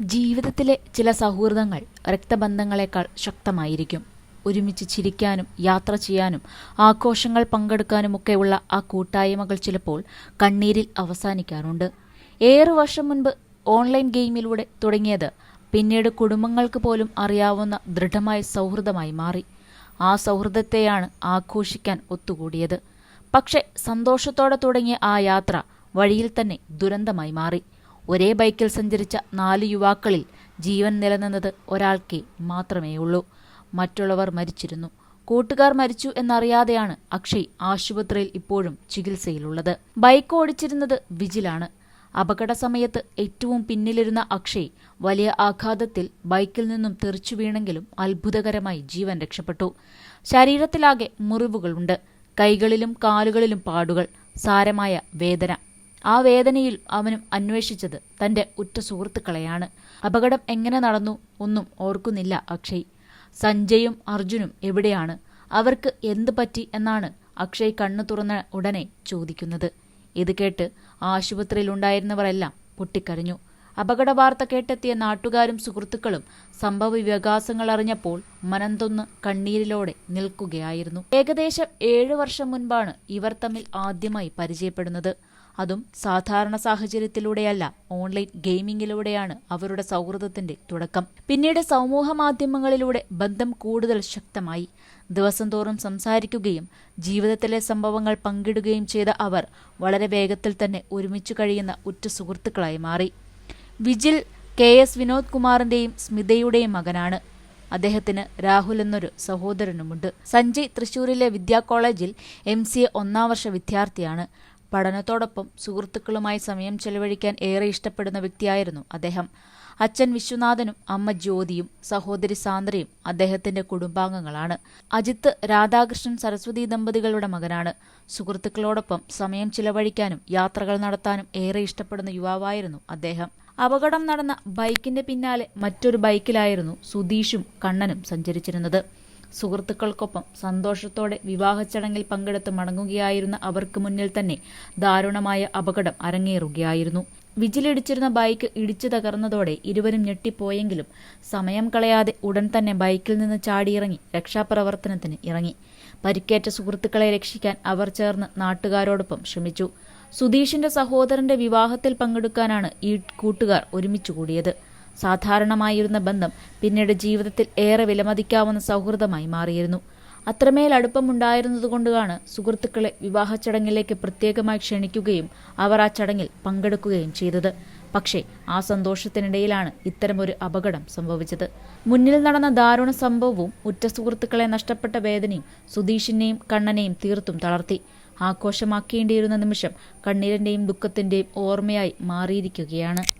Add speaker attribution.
Speaker 1: ജീവിതത്തിലെ ചില സൗഹൃദങ്ങൾ രക്തബന്ധങ്ങളെക്കാൾ ശക്തമായിരിക്കും. ഒരുമിച്ച് ചിരിക്കാനും യാത്ര ചെയ്യാനും ആഘോഷങ്ങൾ പങ്കെടുക്കാനുമൊക്കെയുള്ള ആ കൂട്ടായ്മകൾ ചിലപ്പോൾ കണ്ണീരിൽ അവസാനിക്കാറുണ്ട്. ഏറെ വർഷം മുൻപ് ഓൺലൈൻ ഗെയിമിലൂടെ തുടങ്ങിയത് പിന്നീട് കുടുംബങ്ങൾക്ക് പോലും അറിയാവുന്ന ദൃഢമായ സൗഹൃദമായി മാറി. ആ സൗഹൃദത്തെയാണ് ആഘോഷിക്കാൻ ഒത്തുകൂടിയത്. പക്ഷേ സന്തോഷത്തോടെ തുടങ്ങിയ ആ യാത്ര വഴിയിൽ തന്നെ ദുരന്തമായി മാറി. ഒരേ ബൈക്കിൽ സഞ്ചരിച്ച നാല് യുവാക്കളിൽ ജീവൻ നിലനിന്നത് ഒരാൾക്കേ മാത്രമേയുള്ളൂ. മറ്റുള്ളവർ മരിച്ചിരുന്നു. കൂട്ടുകാർ മരിച്ചു എന്നറിയാതെയാണ് അക്ഷയ് ആശുപത്രിയിൽ ഇപ്പോഴും ചികിത്സയിലുള്ളത്. ബൈക്ക് ഓടിച്ചിരുന്നത് വിജിലാണ്. അപകട സമയത്ത് ഏറ്റവും പിന്നിലിരുന്ന അക്ഷയ് വലിയ ആഘാതത്തിൽ ബൈക്കിൽ നിന്നും തെറിച്ചു വീണെങ്കിലും അത്ഭുതകരമായി ജീവൻ രക്ഷപ്പെട്ടു. ശരീരത്തിലാകെ മുറിവുകളുണ്ട്. കൈകളിലും കാലുകളിലും പാടുകൾ സാരമായ വേദന ആ വേദനയിൽ അവനും അന്വേഷിച്ചത് തന്റെ ഉറ്റ സുഹൃത്തുക്കളെയാണ്. അപകടം എങ്ങനെ നടന്നു ഒന്നും ഓർക്കുന്നില്ല അക്ഷയ്. സഞ്ജയും അർജുനും എവിടെയാണ്? അവർക്ക് എന്ത് പറ്റി എന്നാണ് അക്ഷയ് കണ്ണു തുറന്ന ഉടനെ ചോദിക്കുന്നത്. ഇത് കേട്ട് ആശുപത്രിയിലുണ്ടായിരുന്നവരെല്ലാം പൊട്ടിക്കരഞ്ഞു. അപകട വാർത്ത കേട്ടെത്തിയ നാട്ടുകാരും സുഹൃത്തുക്കളും സംഭവ വികാസങ്ങൾ അറിഞ്ഞപ്പോൾ മനന്തൊന്ന് കണ്ണീരിലോടെ നിൽക്കുകയായിരുന്നു. ഏകദേശം ഏഴു വർഷം മുൻപാണ് ഇവർ തമ്മിൽ ആദ്യമായി പരിചയപ്പെടുന്നത്. അതും സാധാരണ സാഹചര്യത്തിലൂടെയല്ല ഓൺലൈൻ ഗെയിമിംഗിലൂടെയാണ് അവരുടെ സൗഹൃദത്തിന്റെ തുടക്കം. പിന്നീട് സമൂഹ മാധ്യമങ്ങളിലൂടെ ബന്ധം കൂടുതൽ ശക്തമായി. ദിവസം തോറും സംസാരിക്കുകയും ജീവിതത്തിലെ സംഭവങ്ങൾ പങ്കിടുകയും ചെയ്ത അവർ വളരെ വേഗത്തിൽ തന്നെ ഒരുമിച്ചു കഴിയുന്ന ഉറ്റ സുഹൃത്തുക്കളായി മാറി. വിജിൽ കെ എസ് വിനോദ് കുമാറിന്റെയും സ്മിതയുടെയും മകനാണ്. അദ്ദേഹത്തിന് രാഹുൽ എന്നൊരു സഹോദരനുമുണ്ട്. സഞ്ജയ് തൃശൂരിലെ വിദ്യാ കോളേജിൽ എം സി എ ഒന്നാം വർഷ വിദ്യാർത്ഥിയാണ്. പഠനത്തോടൊപ്പം സുഹൃത്തുക്കളുമായി സമയം ചെലവഴിക്കാൻ ഏറെ ഇഷ്ടപ്പെടുന്ന വ്യക്തിയായിരുന്നു അദ്ദേഹം. അച്ഛൻ വിശ്വനാഥനും അമ്മ ജ്യോതിയും സഹോദരി സാന്ദ്രയും അദ്ദേഹത്തിന്റെ കുടുംബാംഗങ്ങളാണ്. അജിത്ത് രാധാകൃഷ്ണൻ സരസ്വതി ദമ്പതികളുടെ മകനാണ്. സുഹൃത്തുക്കളോടൊപ്പം സമയം ചിലവഴിക്കാനും യാത്രകൾ നടത്താനും ഏറെ ഇഷ്ടപ്പെടുന്ന യുവാവായിരുന്നു അദ്ദേഹം. അപകടം നടന്ന ബൈക്കിന്റെ പിന്നാലെ മറ്റൊരു ബൈക്കിലായിരുന്നു സുധീഷും കണ്ണനും സഞ്ചരിച്ചിരുന്നത്. സുഹൃത്തുക്കൾക്കൊപ്പം സന്തോഷത്തോടെ വിവാഹച്ചടങ്ങിൽ പങ്കെടുത്ത് മടങ്ങുകയായിരുന്ന അവർക്ക് മുന്നിൽ തന്നെ ദാരുണമായ അപകടം അരങ്ങേറുകയായിരുന്നു. വിജിലിടിച്ചിരുന്ന ബൈക്ക് ഇടിച്ചു തകർന്നതോടെ ഇരുവരും ഞെട്ടിപ്പോയെങ്കിലും സമയം കളയാതെ ഉടൻ തന്നെ ബൈക്കിൽ നിന്ന് ചാടിയിറങ്ങി രക്ഷാപ്രവർത്തനത്തിന് ഇറങ്ങി. പരിക്കേറ്റ സുഹൃത്തുക്കളെ രക്ഷിക്കാൻ അവർ ചേർന്ന് നാട്ടുകാരോടൊപ്പം ശ്രമിച്ചു. സുധീഷിന്റെ സഹോദരന്റെ വിവാഹത്തിൽ പങ്കെടുക്കാനാണ് ഈ കൂട്ടുകാർ ഒരുമിച്ചു കൂടിയത്. സാധാരണമായിരുന്ന ബന്ധം പിന്നീട് ജീവിതത്തിൽ ഏറെ വിലമതിക്കാവുന്ന സൗഹൃദമായി മാറിയിരുന്നു. അത്രമേൽ അടുപ്പമുണ്ടായിരുന്നതുകൊണ്ടാണ് സുഹൃത്തുക്കളെ വിവാഹ ചടങ്ങിലേക്ക് പ്രത്യേകമായി ക്ഷണിക്കുകയും അവർ ആ ചടങ്ങിൽ പങ്കെടുക്കുകയും ചെയ്തത്. പക്ഷേ ആ സന്തോഷത്തിനിടയിലാണ് ഇത്തരമൊരു അപകടം സംഭവിച്ചത്. മുന്നിൽ നടന്ന ദാരുണ സംഭവവും ഉറ്റ സുഹൃത്തുക്കളെ നഷ്ടപ്പെട്ട വേദനയും സുധീഷിനെയും കണ്ണനെയും തീർത്തും തളർത്തി. ആഘോഷമാക്കേണ്ടിയിരുന്ന നിമിഷം കണ്ണീരന്റെയും ദുഃഖത്തിന്റെയും ഓർമ്മയായി മാറിയിരിക്കുകയാണ്.